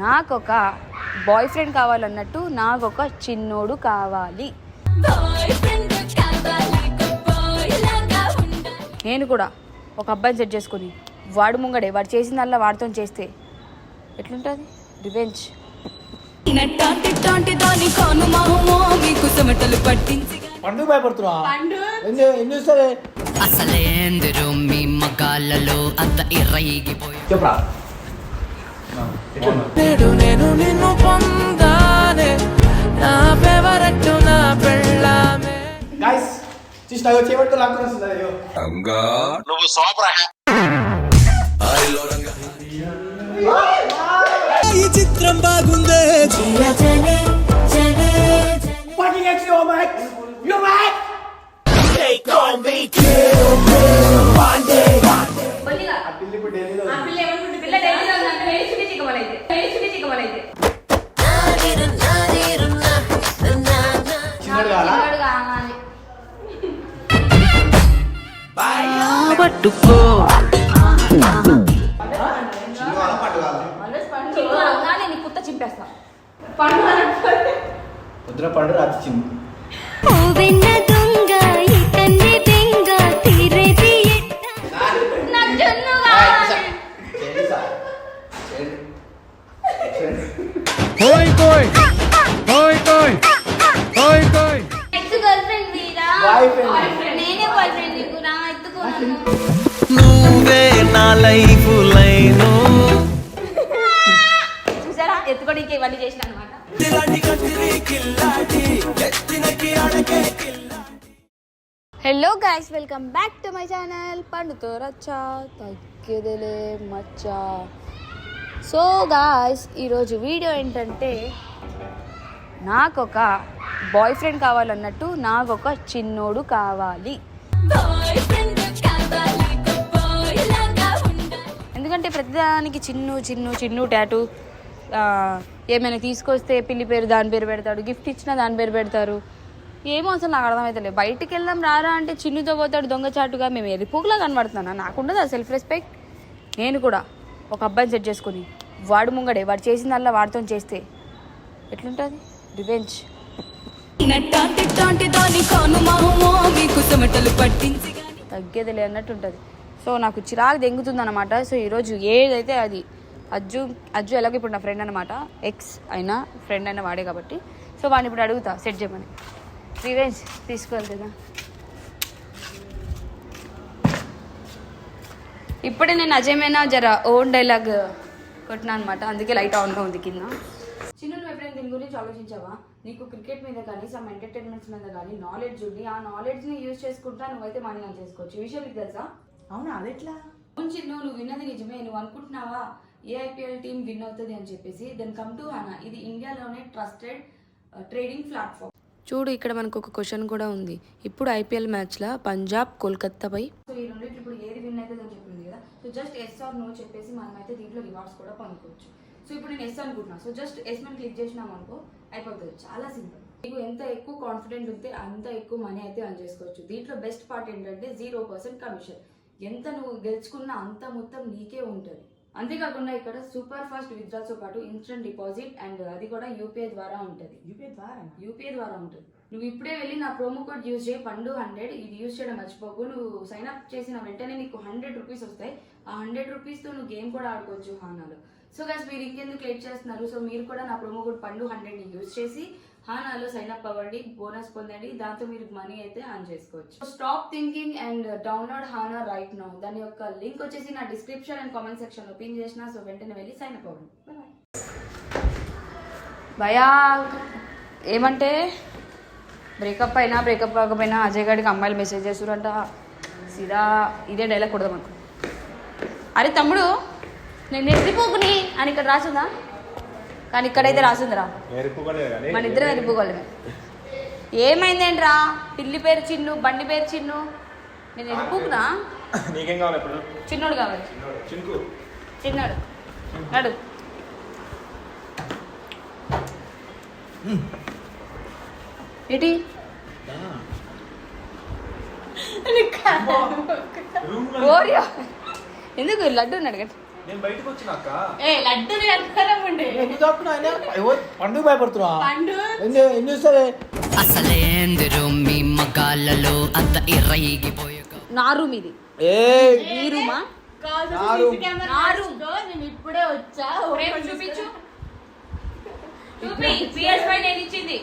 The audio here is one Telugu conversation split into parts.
నాకు ఒక బాయ్ ఫ్రెండ్ కావాలన్నట్టు నాకు ఒక చిన్నోడు కావాలి. నేను కూడా ఒక అబ్బాయిని సెట్ చేసుకుని వాడు ముంగడే వాడు చేసిందల్లా వాడితో చేస్తే ఎట్లుంటుంది? రివెంజ్ మీకు చెమటలు పట్టించి పండుగ భయపడుతున్నా అసలేందిరు మీ మగాళ్ళలో అంత ఇర్రయిగిపోయి చెప్పరా? నేడు నేను నిన్ను పొందానే? నా ఫేవరెట్ నా పెళ్ళామే. గాయస్ చూసి నాకు చేపట్టు లాక్కుని వస్తుంది అయ్యో నువ్వు సోపరా ఈ చిత్రం బాగుందే. fucking you're గర్ల్ ఫ్రెండ్ మీరా? Boyfriend. నేనే బాయ్ ఫ్రెండ్ నువ్వే నా లైఫ్ లైను. చూసారా? ఎత్తుకోడానికి ఇవన్నీ చేసిన అనమాట hello guys welcome back to my channel పండుతో రచ్చా తగ్గేదేలే మచ్చా. సో గాయస్ ఈరోజు వీడియో ఏంటంటే నాకు ఒక బాయ్ ఫ్రెండ్ కావాలన్నట్టు నాకు ఒక చిన్నోడు కావాలి. ఎందుకంటే ప్రతిదానికి చిన్ను చిన్ను చిన్ను టాటూ ఏమైనా తీసుకొస్తే పిల్లి పేరు దాని పేరు పెడతాడు గిఫ్ట్ ఇచ్చినా దాని పేరు పెడతారు. ఏమో అసలు నాకు అర్థమవుతలేదు బయటికి వెళ్దాం రారా అంటే చిన్నుతో పోతాడు దొంగచాటుగా మేము ఎరిపుగులా కనబడుతున్నా నాకుండదు ఆ సెల్ఫ్ రెస్పెక్ట్ నేను కూడా ఒక అబ్బాయిని సెట్ చేసుకుని వాడు ముంగడే వాడు చేసిందల్లా వాడితో చేస్తే ఎట్లుంటుంది? రివెంజ్ తగ్గేదిలే అన్నట్టు ఉంటుంది సో నాకు చిరాకు దెంగుతుంది అనమాట సో ఈరోజు ఏదైతే అది అజ్జు అజ్జు ఎలాగో ఇప్పుడు నా ఫ్రెండ్ అనమాట ఎక్స్ అయినా ఫ్రెండ్ అయినా వాడే కాబట్టి. సో వాడిని ఇప్పుడు అడుగుతా సెట్ చేయమని. రివెంజ్ తీసుకువెళ్తుందా ఇప్పుడే నేను అజయమైనా జర ఓన్ డైలాగ్ కొట్టినా అనమాట అందుకే లైట్ ఆన్లో ఉంది కింద. చిన్న ఎప్పుడైనా దీని గురించి ఆలోచించావా? నీకు క్రికెట్ మీద కానీ సమ్ ఎంటర్టైన్మెంట్స్ మీద కానీ నాలెడ్జ్ ఉంది. ఆ నాలెడ్జ్ని యూజ్ చేసుకుంటా నువ్వైతే మనీ అని చేసుకోవచ్చు. ఈ విషయం తెలుసా? అవునా? అదెట్లా? చిన్ను నువ్వు విన్నది నిజమే. నువ్వు అనుకుంటున్నావా? ఏ ఐపీఎల్ టీం విన్ అవుతుంది అని చెప్పేసి. దెన్ కమ్ టు హనా ఇది ఇండియాలోనే ట్రస్టెడ్ ట్రేడింగ్ ప్లాట్ఫామ్ చూడు ఇక్కడ మనకు ఒక క్వశ్చన్ కూడా ఉంది. ఇప్పుడు ఐపీఎల్ మ్యాచ్లో పంజాబ్ కోల్కత్తాపై సో ఈ రెండింటి ఇప్పుడు ఏది విన్ అవుతుంది అని చెప్పింది కదా. So just yes or no చెప్పేసి మనం అయితే దీంట్లో రివార్డ్స్ కూడా పొందుకోవచ్చు. సో ఇప్పుడు నేను ఎస్ అనుకుంటున్నా. సో జస్ట్ ఎస్ మనం క్లిక్ చేసినాం అనుకో అయిపోతుంది. చాలా సింపుల్ నీకు ఎంత ఎక్కువ కాన్ఫిడెంట్ ఉంటే అంత ఎక్కువ మనీ అయితే అర్న్ చేసుకోవచ్చు. దీంట్లో బెస్ట్ పార్ట్ ఏంటంటే జీరో పర్సెంట్ కమిషన్ ఎంత నువ్వు గెలుచుకున్నా అంత మొత్తం నీకే ఉంటుంది. అంతేకాకుండా ఇక్కడ సూపర్ ఫాస్ట్ విత్డ్రాల్తో పాటు ఇన్స్టెంట్ డిపాజిట్ అండ్ అది కూడా యూపీఐ ద్వారా ఉంటుంది. యూపీఐ ద్వారా? యూపీఐ ద్వారా ఉంటుంది. నువ్వు ఇప్పుడే వెళ్ళి నా ప్రోమో కోడ్ యూజ్ చేయి పండు హండ్రెడ్ ఇది యూజ్ చేయడం మర్చిపోకు. నువ్వు సైన్ అప్ చేసిన వెంటనే నీకు హండ్రెడ్ రూపీస్ వస్తాయి. ఆ హండ్రెడ్ రూపీస్తో నువ్వు గేమ్ కూడా ఆడుకోవచ్చు హానాలో. సో గైస్ మీరు ఇంకెందుకు లేట్ చేస్తున్నారు? సో మీరు కూడా నా ప్రోమో కోడ్ పండు హండ్రెడ్ని యూజ్ చేసి హానాలో సైన్ అప్ అవ్వండి బోనస్ పొందండి దాంతో మీరు మనీ అయితే ఆన్ చేసుకోవచ్చు. Stop thinking and download హానా right now దాని యొక్క లింక్ వచ్చేసి నా డిస్క్రిప్షన్ అండ్ కామెంట్ సెక్షన్లో పిన్ చేసిన సో వెంటనే వెళ్ళి సైన్ అప్ అవ్వండి. భయా ఏమంటే? బ్రేకప్ అయినా బ్రేకప్ కాకపోయినా అజయ్ గారికి అమ్మాయిలు మెసేజ్ చేస్తురంట సీదా ఇదే డైలాగ్ కొడదాం అనుకో అరే తమ్ముడు నేను ఎత్తిపోకుని అని ఇక్కడ రాసిందా? కానీ ఇక్కడైతే రాసిందిరా. మన ఇద్దరం ఎరిపోగలమే ఏమైందేంట్రా? పిల్లి పేరు చిన్ను బండి పేరు చిన్ను? నేను ఎరిపోకునా నీకేం కావాలి ఇప్పుడు? చిన్నోడు కావాలి. చింకు చిన్నాడు. నడు. ఏంటి? ఎందుకు లడ్డు ఉన్నాడు? కదా నేను బయటకు వచ్చినాక ఏ లడ్డు పండుగ భయపడుతున్నా. అసలేందిరు మీ మగాళ్ళలో అంత ఇర్రయిగిపోయే నా రూమ్ ఇది ఏ ఈ రూమా నా రూమ్ నేను ఇప్పుడే వచ్చా. చూపించు? చూపి. పిఎస్ పై నేను ఇచ్చింది.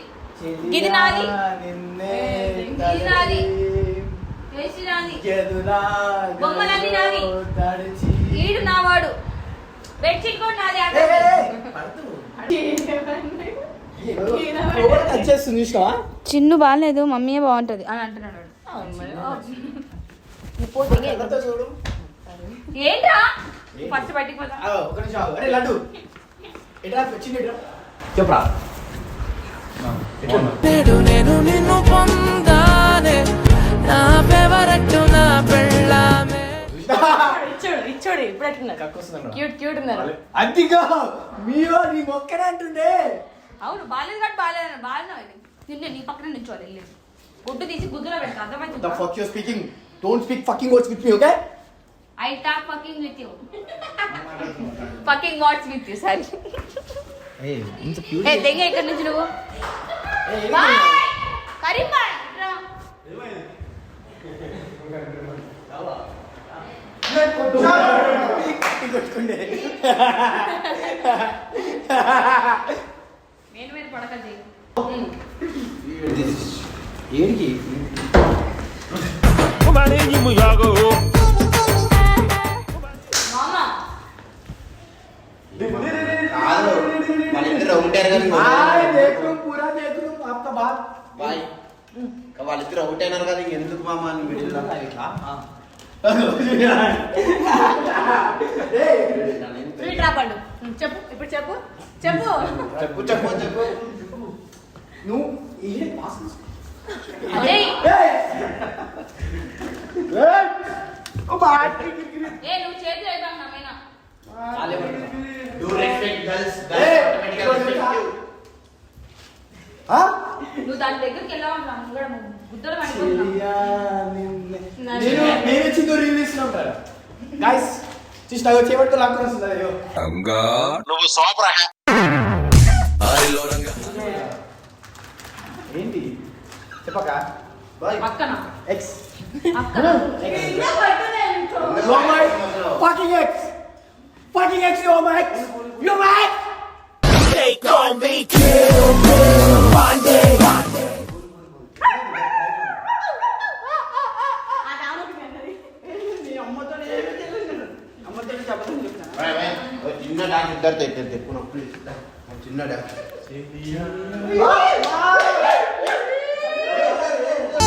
ఇది నాది. నిన్నే ఇది నాది. వేసి నాది ఎదురా బొమ్మలన్నీ నావి. ఈడు వాడు బెడ్షీట్ కూడా నాది చిన్ను బాగాలేదు మమ్మీయే బాగుంటది అని అంటున్నాడు ఏంట్రా? ఫస్ట్ బయటికి పోతా చెప్పరా. నేను నిన్ను పొందానే నా ఫేవరెట్ నా పెళ్ళామే. ఇచ్చోడు ఇప్పుడు ఎట్టున్నారు. క్యూట్ క్యూట్ ఉన్నారు. అదిగా మీవో నీ మొక్కనే అంటుండే? అవును బాలేదు కాబట్టి బాలేదు బాగా నిన్ను నీ పక్కన నిల్చోవాలి వెళ్ళి. గుడ్డు తీసి గుద్దులో పెడతా ద అర్థమవుతుందా fuck you speaking don't speak fucking words with me okay I talk fucking with you fucking what's with you sorry ఏ ఇంత ఏ దెంగ ఇక్కడ నుంచి నువ్వు? కరీం బాయ్! రా. కొట్టుకుండే నేను మీద పడక ఏంటి వాళ్ళిద్దరు అవుట్ అయినారు కదా ఎందుకు మామ అని ఇట్లా? స్వీట్ చెప్పు ఇప్పుడు చెప్పు. చెప్పు. చెప్పు చెప్పు చెప్పు. నువ్వు ఏ నువ్వు డూ రెస్పెక్ట్ గర్ల్స్! ఆ? నువ్వు దాని దగ్గరికి వెళ్ళావు నువ్వు సూపర్ హ్యా ఏంటి చెప్పక పక్కన. Ex fucking! Fucking you're my! You're my dance ఇద్దరితో ఇద్దరు తెప్పు ప్లీజ్ చిన్న డాన్స్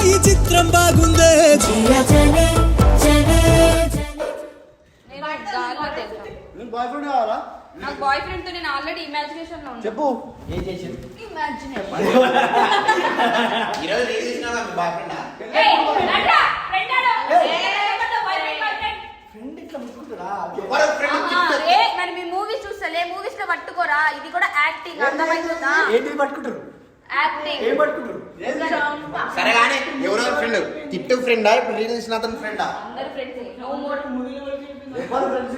ఈ చిత్రం బాగుందే. నీకు బాయ్ ఫ్రెండ్ కావాలా నాకు బాయ్ ఫ్రెండ్తో నేను ఆల్రెడీ ఇమాజినేషన్లో ఉన్నాను చెప్పు ఏం చేసింది ఇమాజినేషన్ బాయ్ ఫ్రెండా ఫ్రెండ్ ఇట్లా ఎవరు ఫ్రెండ్ మరి మీ మూవీస్ చూస్తలే మూవీస్లో పట్టుకోరా? ఇది కూడా యాక్టింగ్ అర్థమవుతుందా? ఏంటి పట్టుకుంటారు యాక్టింగ్ ఏం పట్టుకుంటారు సరే కానీ ఎవరో ఫ్రెండ్ తిట్టు ఫ్రెండా ఇప్పుడు రీల్ ఇచ్చిన అతను ఫ్రెండా అందరు ఫ్రెండ్స్ నో మోర్ ఎవరు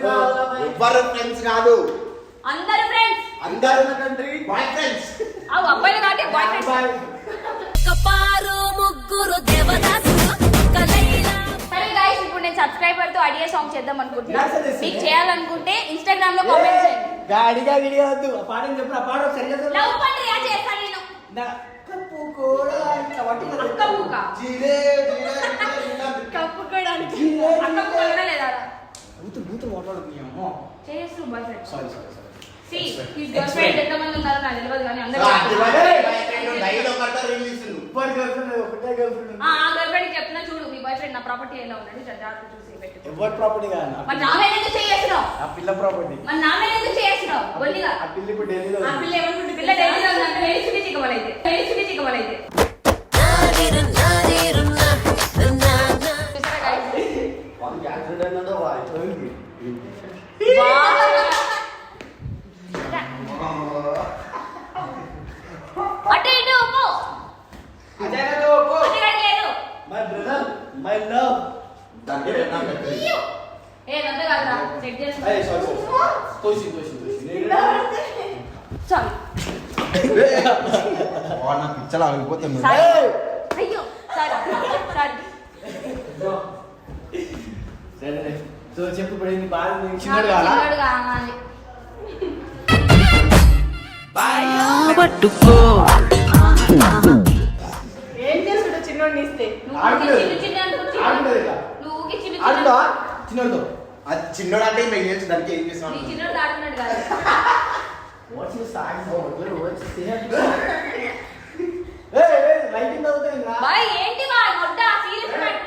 కావాలా? ఎవ్వరు ఫ్రెండ్స్ కాదు అందరు ఫ్రెండ్స్ అందరు కంట్రీ బాయ్ ఫ్రెండ్స్ అవు అబ్బాయిలు కాబట్టి బాయ్ ఫ్రెండ్స్ కపారు ముగ్గురు దేవదాసులు కలైలా సరే గైస్ ఇప్పుడు నేను సబ్స్క్రైబర్తో అడిగే సాంగ్ చేద్దాం అనుకుంటున్నా. Yes, yes, yes. మీకు చేయాలనుకుంటే ఇన్స్టాగ్రామ్లో కామెంట్ చేయండి. గాడిగా గిడిగా వద్దు ఆ పాటని చెప్పు ఆ పాట ఒకసారి. లవ్ పండ్రియా చేస్తాను నేను. నా కప్పు కూడా జీరే జీరే కప్పుకోవడానికి జీరే, అక్క ఊక లేదా? బూతులు బూతులు మాట్లాడదు నీ అమ్మ. చేస్తూ boyfriend sorry sorry sorry see his girlfriend ఎంతమంది ఉన్నారో నాకు తెలియదు కానీ అందరూ డైలాగ్ సూపర్ గర్ల్ ఫ్రెండ్ ఒకటే గర్ల్ ఫ్రెండ్ ఆ గర్ల్ ఫ్రెండ్ చెప్తున్నా చూడు మీ బాయ్ ఫ్రెండ్ నా ప్రాపర్టీ ఎలా ఉందండి జాగ్రత్త చూసి పెట్టు ఎవరి ప్రాపర్టీ కాదు నా మరి నా మీద ఎందుకు చేస్తున్నావు? ఆ పిల్ల ప్రాపర్టీ మరి నా మీద ఎందుకు చేస్తున్నావు? గొల్లిగా. ఆ పిల్ల ఇప్పుడు ఢిల్లీలో ఆ ఉంది. పిల్ల ఏమనుకుంటుంది పిల్ల డైరీలో ఉందంటే వేసి చూపించి ఇవ్వాలైతే నా పిచ్చలు ఆగిపోతుంది సారీ అయ్యో సారీ సారీ సరే సో చెప్పు ఇప్పుడు ఏంది బాగా నీకు చిన్నడు కావాలా చిన్నోడు కావాలి పట్టుకో ఏం చేస్తాడు చిన్నోడిని ఇస్తే నువ్వు ఆడుకోలేదు. చిన్న చిన్న అనుకో ఆడుకోలేదు చిన్న ఇక. నువ్వు ఊరికే చిన్న ఆడుకుంటావా చిన్న చిన్నోడితో అది చిన్నోడు అంటే మీకు తెలుసు దానికి ఏం నీ చేస్తాను చిన్నోడు ఆడుకున్నాడు కాదు ఏ ఏ లైటింగ్ అవుతాయి ఇంకా బాయ్ ఏంటి బా మొట్ట సీరియస్ మ్యాటర్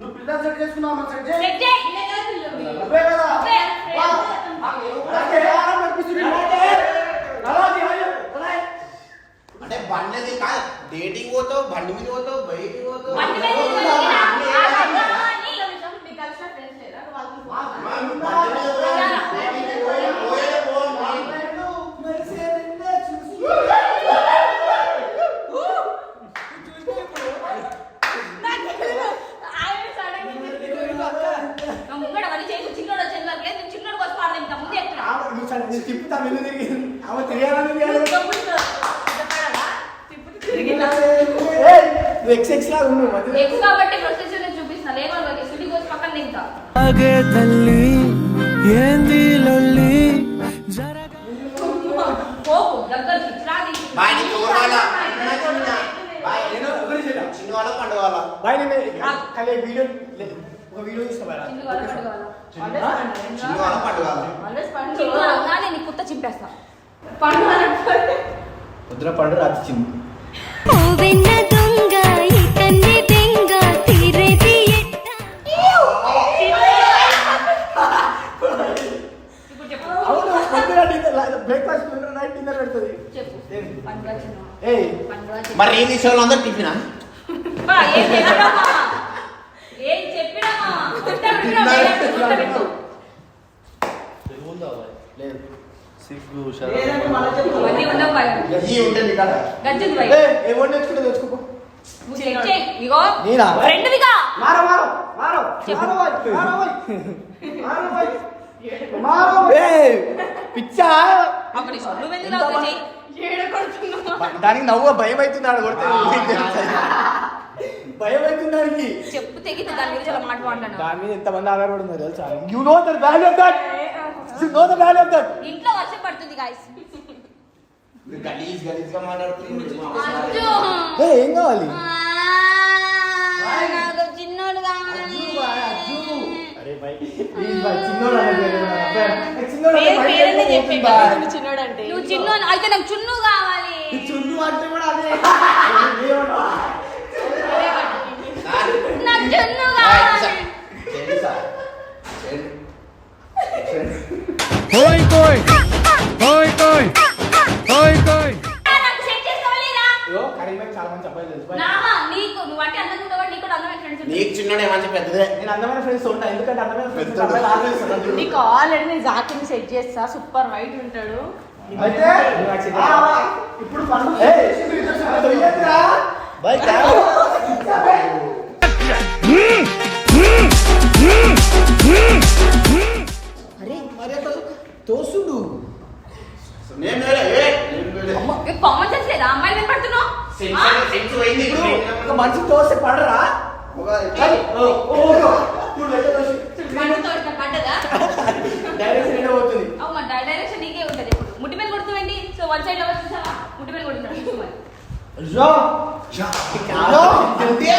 నువ్వు పిల్లలు సెట్ చేసుకున్నావు మరి సెట్ చేయి సెట్ చేయి నువ్వే కదా నువ్వే. వా. అలాగే, ఆరాం అనిపిస్తుంది. అలాగే. అలాగే, అలాగే, అలాగే. అంటే బండి అది కాదు డేటింగ్ పోతావు బండి మీద పోతావు బయటికి పోతావు బండి మీద పోతావు, ఆ, ఆ, ఆ, ఆ, అని. నీకు కలిసిన ఫ్రెండ్స్ లేరా నువ్వు వాళ్ళతో మా- బండి మీద పోయి- పోయి- పోయేదే పోవాలి. ఆయన సడన్ నా ముంగడ వాడి చేసి చిన్నోడు వచ్చేది వరకు లేదు నేను చిన్నోడు వచ్చి పాడలేదు ఇంకా ముందే చెప్తున్నా ఆమె నువ్వు సరే, నువ్వు తిప్పుతా ముందు తిరిగి ఆమె తిరగాలని తిరగాలని. ఏయ్, నువ్వు ఎక్స్ ఎక్స్ కాబట్టి చూపిస్తున్నా. కోసి పక్కన తింటా అగే తల్లి ఏంది లొల్లి? పోకు దగ్గరికి రాది బాయ్. బాయ్ నేను. చిన్న వాళ్ళ పండుగ వాళ్ళ? బాయ్ నేను కానీ వీడియో లే- ఒక వీడియో తీసుకోవాలి చిన్న వాళ్ళ పడగల చిన్న వాళ్ళ పండుగ వాళ్ళ ఆల్వేస్ పండు చిన్న వాళ్ళ నేను కుత్త చింపేస్తా. రాత్రి దొంగ బ్రేక్ఫాస్ట్ నైట్ డిన్నర్ పెడుతుంది. మరి ఏం తీసే వాళ్ళందరూ టిఫినా. లేదు. అవన్నీ ఉండవు బాయ్. ఈ ఉంటుంది ఇగో. నేనా? ఫ్రెండ్విగా మారో మారో మారో. చెప్పు. మారో బాయ్, మారో బాయ్. మారో బాయ్. మారో ఏయ్, పిచ్చా? అప్పుడు ఇష్టం. నువ్వెందుకు తాగుతావు చెయ్యి. దానికి నవ్వు భయం అవుతుంది ఆడ కొడితే భయం అవుతుంది దానికి. చెప్పు తెగితే దాని గురించి అలా మాట మాట్లాడు. దాని మీద ఎంతమంది ఆధారపడి ఉన్నారు తెలుసా? You know the value of that you know the value of that ఇంట్లో వర్షం పడుతుంది గాయస్ గలీజ్ గలీజ్గా మాట్లాడుతుంది ఏ ఏం కావాలి? నాకు చిన్నోడు కావాలి. చిన్నోడు అంటే నువ్వు చిన్నోడు అయితే నాకు చున్ను కావాలి. చున్ను అంటే కూడా అదే. నీకు ఆల్రెడీ నేను జాకిని సెట్ చేస్తా సూపర్ వైట్ ఉంటాడు. అయితే ఇప్పుడు వేరే కామన్ సెన్స్ లేదా? అమ్మాయిలు పడుతున్నావు? మనిషి తోస్తే పడరా ఒక ఏయ్, ఓ, ఓ, ఓ, చూడు ఎట్లా తోసి. పండుతో ఇట్లా పడ్డదా డైరెక్షన్ ఎక్కడ పోతుంది అవు మా డైరెక్షన్ నీకే ఉంటుంది ఇప్పుడు ముట్టి మీద కొడుతుంది సో వన్ సైడ్ ఎవరు చూసావా ముట్టి మీద కొడుతున్నాడు జో జో జల్దీ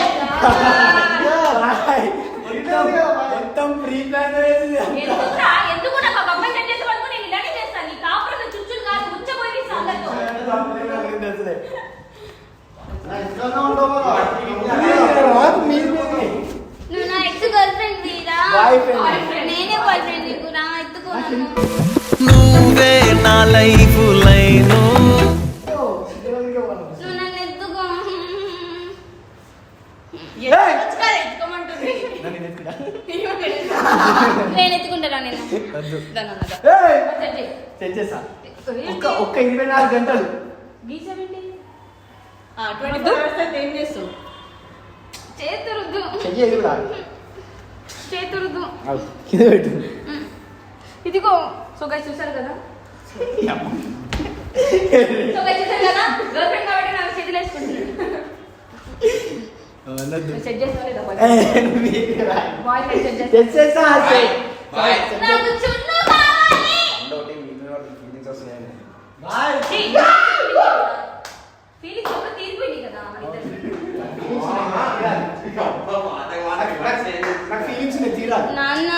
మొత్తం ప్రీ ప్లాన్ ఎందుకురా ఎందుకు నాకు ఒక అమ్మాయి సెట్ చేసి పడుకుని నేను ఇలాగే చేస్తాను నీ కాపురం చుచ్చులు కాదు ముచ్చపోయి అందరితో నువ్వు నా ఎక్స్ గర్ల్ ఫ్రెండ్ వీరా Boyfriend. నేనే బాయ్ ఫ్రెండ్ నీకు నా ఎత్తుకో నన్ను. నువ్వే నా లైఫ్ లైను నువ్వు నన్ను ఎత్తుకో ఎత్తుకోమంటుంది నేను ఎత్తుకుంటారా నేను. సెట్ ఒక్క ఒక్క ఇరవై నాలుగు గంటలు. ఏం చేస్తావు? చేతురుద్దు చేతురుద్దు ఇదిగో సో గైస్ చూసారు కదా సో guys, చూసారు కదా? గర్ల్ ఫ్రెండ్ కాబట్టి నాకు చేతులు వేసుకుంటున్నాడు నాన్న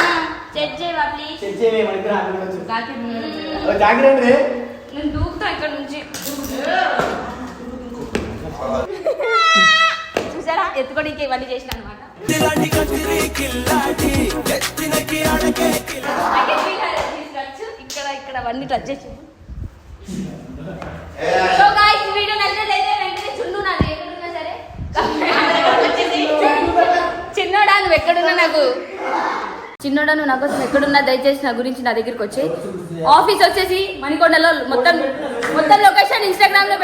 సెట్ చేయవా ప్లీజ్ తెచ్చేవే మనకి రాదు జాకెట్ జాగ్రత్త రే నేను దూకుతా ఇక్కడ నుంచి చూసారా ఎత్తుకోడానికి ఇవన్నీ చేసిన అనమాట ఇక్కడ ఇక్కడ అవన్నీ టచ్ చేసి సో గాయ్స్ వీడియో నచ్చినట్లయితే వెంటనే చున్ను నాది ఎక్కడున్నా సరే. చిన్నోడా నువ్వు ఎక్కడున్నా నాకు? చిన్నోడా నువ్వు నా కోసం ఎక్కడున్నా? దయచేసి నా గురించి నా దగ్గరికి వచ్చి. ఆఫీస్ వచ్చేసి మణికొండలో మొత్తం మొత్తం లొకేషన్ ఇన్స్టాగ్రామ్లో